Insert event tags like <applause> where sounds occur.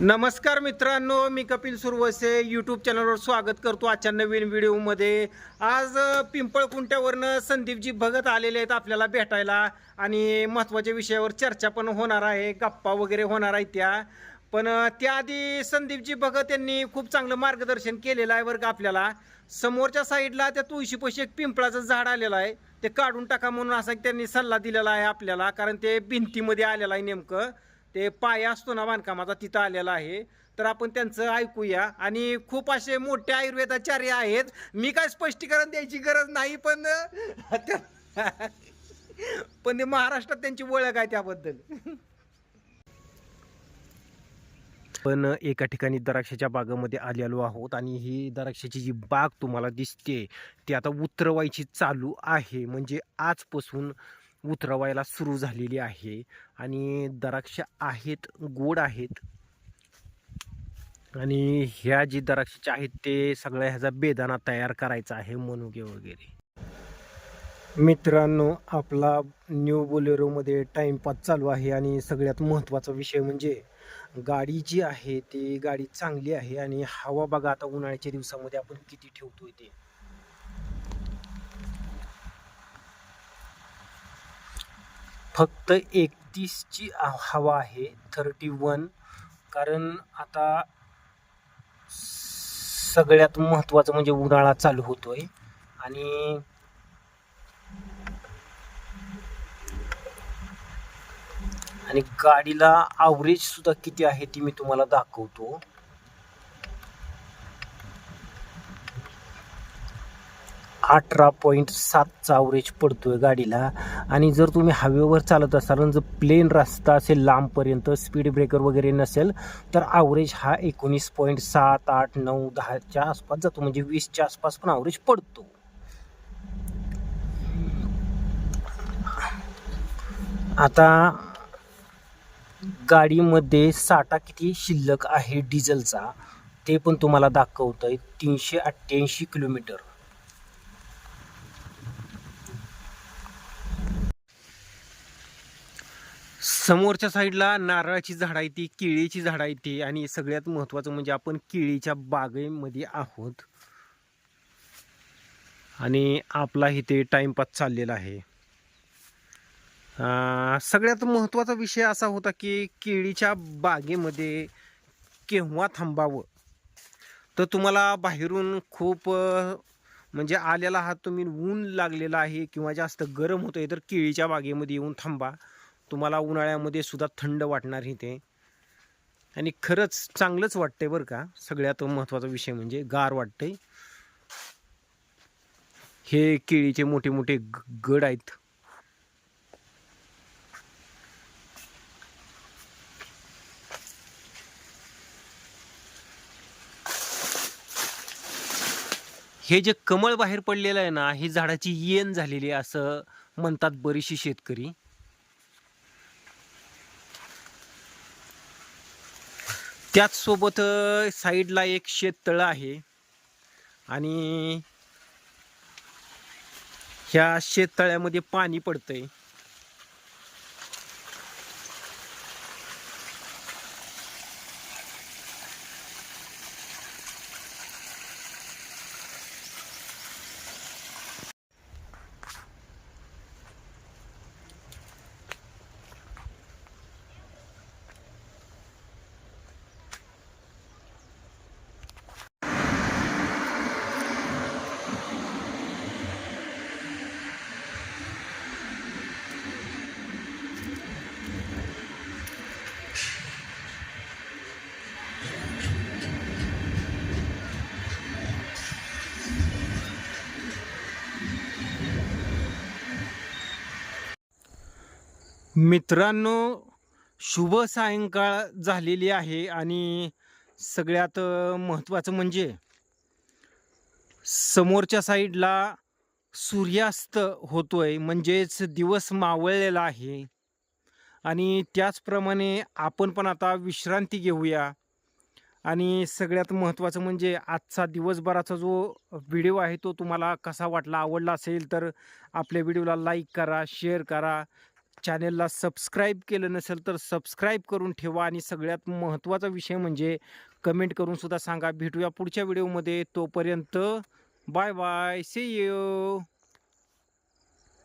नमस्कार मित्रांनो मी कपिल सुरवसे यूट्यूब चॅनलवर स्वागत करतो आजच्या नवीन व्हिडिओमध्ये आज पिंपळकुंट्यावरनं संदीपजी भगत आलेले आहेत आपल्याला भेटायला आणि महत्त्वाच्या विषयावर चर्चा पण होणार आहे गप्पा वगैरे होणार आहेत त्या. पण त्याआधी संदीपजी भगत यांनी खूप चांगलं मार्गदर्शन केलेलं आहे बरं का आपल्याला. समोरच्या साईडला त्या तुळशीपाशी एक पिंपळाचं झाड आलेलं आहे. ते काढून टाका म्हणून असा त्यांनी सल्ला दिलेला आहे आपल्याला कारण ते भिंतीमध्ये आलेलं आहे नेमकं. ते पाया असतो ना बांधकामाचा तिथं आलेला आहे. तर आपण त्यांचं ऐकूया. आणि खूप असे मोठे आयुर्वेदाचार्य आहेत. मी काय स्पष्टीकरण द्यायची गरज नाही पण <laughs> पण ते महाराष्ट्रात त्यांची ओळख आहे त्याबद्दल. पण एका ठिकाणी द्राक्षाच्या बागेमध्ये आलेलो आहोत आणि ही द्राक्षाची जी बाग तुम्हाला दिसते ती आता उतरवायची चालू आहे. म्हणजे आजपासून उतरवायला सुरू झालेली आहे. आणि द्राक्ष आहेत गोड आहेत. आणि ह्या जी द्राक्षाचे आहेत ते सगळ्या ह्याचा बेदाना तयार करायचा आहे मनुगे वगैरे. मित्रांनो आपला न्यू बोलेरोमध्ये टाईमपास चालू आहे आणि सगळ्यात महत्त्वाचा विषय म्हणजे गाडी जी आहे ती गाडी चांगली आहे आणि हवा बघा आता उन्हाळ्याच्या दिवसामध्ये आपण किती ठेवतोय ते. फक्त एकतीसची हवा आहे थर्टी वन कारण आता सगळ्यात महत्त्वाचं म्हणजे उन्हाळा चालू होतोय. आणि आणि गाडीला आवरेज सुद्धा किती आहे ती मी तुम्हाला दाखवतो. अठरा पॉईंट सातचा अवरेज आहे गाडीला. आणि जर तुम्ही हवेवर चालत असाल जर प्लेन रस्ता असेल लांबपर्यंत स्पीड ब्रेकर वगैरे नसेल तर अवरेज हा एकोणीस पॉईंट सात आठ नऊ दहाच्या आसपास जातो. म्हणजे वीसच्या आसपास पण अवरेज पडतो. आता गाडीमध्ये साठा किती शिल्लक आहे डिझेलचा ते पण तुम्हाला दाखवतं आहे तीनशे अठ्ठ्याऐंशी किलोमीटर. समोरच्या साईडला नारळाची झाडं आहे ती केळीची झाडं आहे ती आणि सगळ्यात महत्त्वाचं म्हणजे आपण केळीच्या बागेमध्ये आहोत. आणि आपला इथे टाईमपास चाललेला आहे. सगळ्यात महत्त्वाचा विषय असा होता की केळीच्या बागेमध्ये केव्हा थांबावं? तर तुम्हाला बाहेरून खूप म्हणजे आलेला हात तुम्ही ऊन लागलेला आहे किंवा जास्त गरम होतंय तर केळीच्या बागेमध्ये येऊन थांबा. तुम्हाला उन्हाळ्यामध्ये सुद्धा थंड वाटणार इथे. आणि खरंच चांगलंच वाटतंय बरं का. सगळ्यात महत्त्वाचा विषय म्हणजे गार वाटतंय. हे केळीचे मोठे मोठे गड आहेत. हे जे कमळ बाहेर पडलेलं आहे ना ही झाडाची येण झालेली आहे असं म्हणतात बरीचशी शेतकरी. त्याचसोबत साईडला एक शेततळं आहे. आणि ह्या शेततळ्यामध्ये पाणी पडतंय. मित्रांनो शुभ सायंकाळ झालेली आहे आणि सगळ्यात महत्त्वाचं म्हणजे समोरच्या साईडला सूर्यास्त होतोय म्हणजेच दिवस मावळलेला आहे. आणि त्याचप्रमाणे आपण पण आता विश्रांती घेऊया. आणि सगळ्यात महत्त्वाचं म्हणजे आजचा दिवसभराचा जो व्हिडिओ आहे तो तुम्हाला कसा वाटला आवडला असेल तर आपल्या व्हिडिओला लाईक करा शेअर करा चॅनेलला सबस्क्राईब केलं नसेल तर सबस्क्राईब करून ठेवा आणि सगळ्यात महत्त्वाचा विषय म्हणजे कमेंट करून सुद्धा सांगा. भेटूया पुढच्या व्हिडिओमध्ये तोपर्यंत बाय बाय से यू